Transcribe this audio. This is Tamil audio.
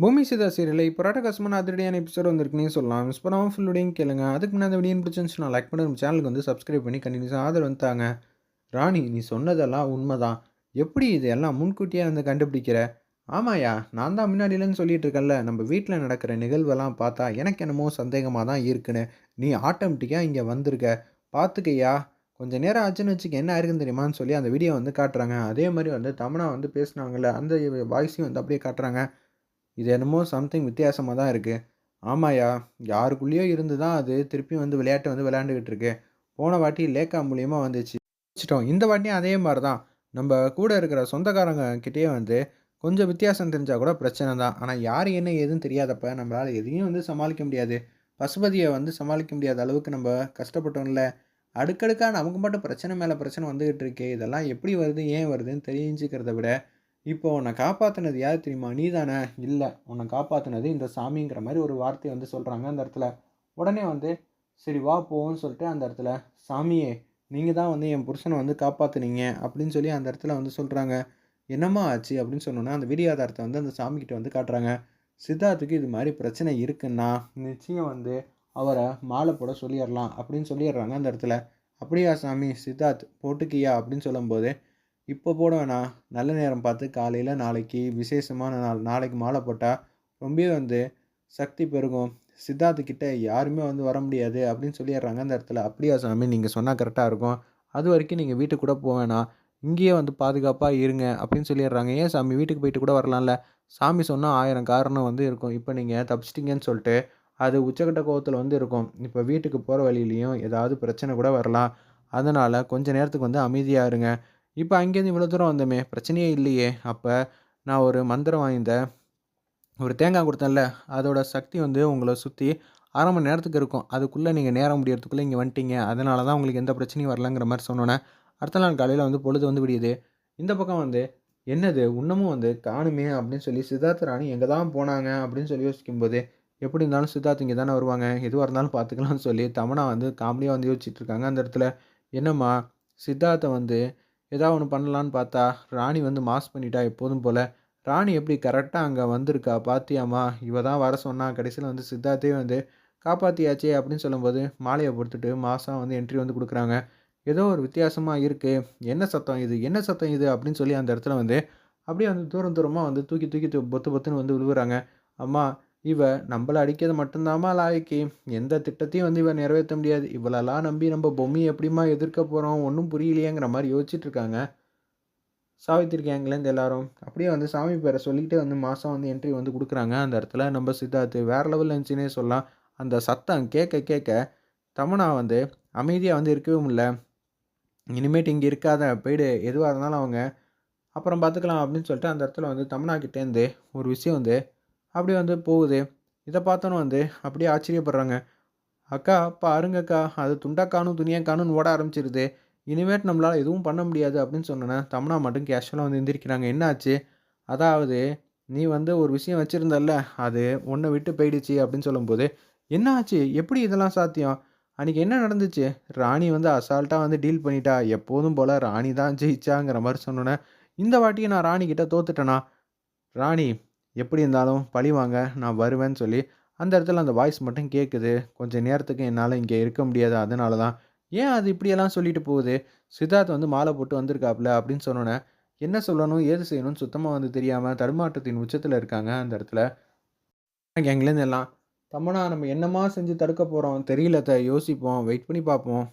பூமி சிதா சீரியலில் இப்போ ராட்டகாசமான அதிரடியான எபிசோட் வந்திருக்குன்னே சொல்லலாம். மிஸ் பண்ணாமல் ஃபுல்லுடையும் கேளுங்க. அதுக்கு முன்னாடி வீடியோ பிடிச்சிருந்துச்சுன்னா லைக் பண்ணி நம்ம சேனலுக்கு வந்து சப்ஸ்கிரைப் பண்ணி கண்டினியூஸாக ஆதரவு வந்துட்டாங்க ராணி நீ சொன்னதெல்லாம் உண்மைதான். எப்படி இது எல்லாம் முன்கூட்டியே வந்து கண்டுபிடிக்கிற? ஆமாயா நான் தான் முன்னாடியிலன்னு சொல்லிட்டு இருக்கல நம்ம வீட்டில் நடக்கிற நிகழ்வெல்லாம் பார்த்தா எனக்கு என்னமோ சந்தேகமாக தான் இருக்குன்னு. நீ ஆட்டோமேட்டிக்காக இங்கே வந்திருக்க. பார்த்துக்கையா கொஞ்சம் நேரம் ஆச்சுன்னு வச்சுக்க என்ன ஆயிருக்குன்னு தெரியுமான்னு சொல்லி அந்த வீடியோ வந்து காட்டுறாங்க. அதே மாதிரி வந்து தமனா வந்து பேசுனாங்கல்ல அந்த வாய்ஸையும் வந்து அப்படியே காட்டுறாங்க. இது என்னமோ சம்திங் வித்தியாசமாக தான் இருக்குது ஆமாயா யாருக்குள்ளேயோ இருந்து தான் அது திருப்பி வந்து விளையாட்டை வந்து விளையாண்டுக்கிட்டு இருக்கு. போன வாட்டி லேக்கா மூலியமாக வந்துச்சு வச்சிட்டோம் இந்த வாட்டியும் அதே மாதிரி தான் நம்ம கூட இருக்கிற சொந்தக்காரங்க கிட்டேயே வந்து கொஞ்சம் வித்தியாசம் தெரிஞ்சால் கூட பிரச்சனை தான். ஆனால் யார் என்ன ஏதுன்னு தெரியாதப்ப நம்மளால் எதையும் வந்து சமாளிக்க முடியாது. பசுபதியை வந்து சமாளிக்க முடியாத அளவுக்கு நம்ம கஷ்டப்பட்டோம்ல. அடுக்கடுக்காக நமக்கு மட்டும் பிரச்சனை மேலே பிரச்சனை வந்துக்கிட்டு இருக்கே. இதெல்லாம் எப்படி வருது ஏன் வருதுன்னு தெரிஞ்சுக்கிறத விட இப்போ உன்னை காப்பாற்றினது யார் தெரியுமா? நீ தானே இல்லை உன்னை காப்பாற்றினது இந்த சாமிங்கிற மாதிரி ஒரு வார்த்தையை வந்து சொல்கிறாங்க அந்த இடத்துல. உடனே வந்து சரி வா போவோம்னு சொல்லிட்டு அந்த இடத்துல சாமியே நீங்கள் தான் வந்து என் புருஷனை வந்து காப்பாற்றுனீங்க அப்படின்னு சொல்லி அந்த இடத்துல வந்து சொல்கிறாங்க என்னம்மா ஆச்சு அப்படின்னு சொன்னோன்னா அந்த விடியாதாரத்தை வந்து அந்த சாமிக்கிட்ட வந்து காட்டுறாங்க. சித்தார்த்துக்கு இது மாதிரி பிரச்சனை இருக்குன்னா நிச்சயம் வந்து அவரை மாலை போட சொல்லிடலாம் அப்படின்னு சொல்லிடுறாங்க அந்த இடத்துல. அப்படியா சாமி சித்தார்த் போட்டுக்கியா அப்படின்னு சொல்லும்போது இப்போ போட வேணாம் நல்ல நேரம் பார்த்து காலையில் நாளைக்கு விசேஷமான நாள் நாளைக்கு மாலை போட்டால் ரொம்பவே வந்து சக்தி பெருகும். சித்தார்த்துக்கிட்ட யாருமே வந்து வர முடியாது அப்படின்னு சொல்லிடுறாங்க அந்த இடத்துல. அப்படியா சாமி நீங்கள் சொன்னால் கரெக்டாக இருக்கும். அது வரைக்கும் நீங்கள் வீட்டுக்கு கூட போக வேணாம். இங்கேயே வந்து பாதுகாப்பாக இருங்க அப்படின்னு சொல்லிடுறாங்க. ஏன் சாமி வீட்டுக்கு போயிட்டு கூட வரலாம்ல? சாமி சொன்னால் ஆயிரம் காரணம் வந்து இருக்கும். இப்போ நீங்கள் தப்பிச்சிட்டிங்கன்னு சொல்லிட்டு அது உச்சக்கட்ட கோவத்தில் வந்து இருக்கும். இப்போ வீட்டுக்கு போகிற வழியிலையும் ஏதாவது பிரச்சனை கூட வரலாம். அதனால் கொஞ்ச நேரத்துக்கு வந்து அமைதியாக இருங்க. இப்போ அங்கேருந்து இவ்வளோ தூரம் வந்தோமே பிரச்சனையே இல்லையே. அப்போ நான் ஒரு மந்திரம் வாய்ந்த ஒரு தேங்காய் கொடுத்தேன்ல அதோட சக்தி வந்து உங்களை சுற்றி அரை மணி நேரத்துக்கு இருக்கும். அதுக்குள்ளே நீங்கள் நேரம் முடியறதுக்குள்ளே இங்கே வந்துட்டீங்க. அதனால தான் உங்களுக்கு எந்த பிரச்சனையும் வரலங்கிற மாதிரி சொன்னோன்னே அடுத்த நாள் காலையில் வந்து பொழுது வந்து விடியுது. இந்த பக்கம் வந்து என்னது இன்னமும் வந்து காணுமே அப்படின்னு சொல்லி சித்தார்த்த ராணி எங்கே தான் போனாங்க அப்படின்னு சொல்லி யோசிக்கும்போது எப்படி இருந்தாலும் சித்தார்த் இங்கே தானே வருவாங்க எதுவாக இருந்தாலும் பார்த்துக்கலாம்னு சொல்லி தமனா வந்து காமெடியாக வந்து யோசிச்சுட்டு இருக்காங்க அந்த இடத்துல. என்னம்மா சித்தார்த்தை வந்து ஏதாவது ஒன்று பண்ணலான்னு பார்த்தா ராணி வந்து மாஸ் பண்ணிட்டா எப்போதும் போல். ராணி எப்படி கரெக்டாக அங்கே வந்திருக்கா பாத்தியாமா இவ தான் வர சொன்னா கடைசியில் வந்து சித்தார்த்தே வந்து காப்பாற்றியாச்சே அப்படின்னு சொல்லும்போது மாலையை பொறுத்துட்டு மாதம் வந்து என்ட்ரி வந்து கொடுக்குறாங்க. ஏதோ ஒரு வித்தியாசமாக இருக்குது என்ன சத்தம் இது? என்ன சத்தம் இது? அப்படின்னு சொல்லி அந்த இடத்துல வந்து அப்படியே வந்து தூரம் தூரமாக வந்து தூக்கி தூக்கி பொத்து பொத்துன்னு வந்து விழுவுறாங்க அம்மா இவ நம்மளை அடிக்கிறது மட்டும்தாம்மா லாய்க்கு. எந்த திட்டத்தையும் வந்து இவ நிறைவேற்ற முடியாது. இவளெல்லாம் நம்பி நம்ம பொம்மையை எப்படிம்மா எதிர்க்க போகிறோம் ஒன்றும் புரியலையேங்கிற மாதிரி யோசிச்சுட்டு இருக்காங்க. சாவித்திரி கேங்லேருந்து எல்லாரும். அப்படியே வந்து சாமி பேரை சொல்லிக்கிட்டே வந்து மாதம் வந்து என்ட்ரி வந்து கொடுக்குறாங்க. அந்த இடத்துல நம்ம சித்தார்த்து வேறு லெவலில் இருந்துச்சுன்னே சொல்லலாம். அந்த சத்தம் கேட்க கேட்க தமனா வந்து அமைதியாக வந்து இருக்கவே முடியல இனிமேட்டு இங்கே இருக்காத போயிடு. எதுவாக இருந்தாலும் அவங்க அப்புறம் பார்த்துக்கலாம் அப்படின்னு சொல்லிட்டு அந்த இடத்துல வந்து தமனா கிட்டேருந்து ஒரு விஷயம் வந்து அப்படி வந்து போகுது. இதை பார்த்தோன்னு வந்து அப்படியே ஆச்சரியப்படுறாங்க. அக்கா பாருங்கக்கா அது துண்டாக்கானும் துணியாக்கானும் ஓட ஆரம்பிச்சிருது. இனிமேட்டு நம்மளால் எதுவும் பண்ண முடியாது அப்படின்னு சொன்னோன்னே தமனா மட்டும் கேஷுவலாக வந்து எந்திரிக்கிறாங்க. என்னாச்சு? அதாவது நீ வந்து ஒரு விஷயம் வச்சுருந்தல்ல அது உன்னை விட்டு போயிடுச்சு அப்படின்னு சொல்லும்போது என்ன ஆச்சு எப்படி இதெல்லாம் சாத்தியம்? அன்றைக்கி என்ன நடந்துச்சு? ராணி வந்து அசால்ட்டாக வந்து டீல் பண்ணிட்டா எப்போதும் போல் ராணி தான் ஜெயிச்சாங்கிற மாதிரி சொன்னோன்னே இந்த வாட்டியை நான் ராணி கிட்டே தோத்துட்டேனா? ராணி எப்படி இருந்தாலும் பழி வாங்க நான் வருவேன்னு சொல்லி அந்த இடத்துல அந்த வாய்ஸ் மட்டும் கேட்குது கொஞ்சம் நேரத்துக்கு என்னால் இங்கே இருக்க முடியாது. அதனால தான் ஏன் அது இப்படியெல்லாம் சொல்லிட்டு போகுது? சித்தார்த் வந்து மாலை போட்டு வந்திருக்காப்புல அப்படின்னு சொன்னோன்னே என்ன சொல்லணும் ஏது செய்யணும்னு சுத்தமாக வந்து தெரியாமல் தடுமாற்றத்தின் உச்சத்தில் இருக்காங்க அந்த இடத்துல. எங்கேருந்து எல்லாம் தம்மனா நம்ம என்னமா செஞ்சு தடுக்க போகிறோம் தெரியல த யோசிப்போம் வெயிட் பண்ணி பார்ப்போம்.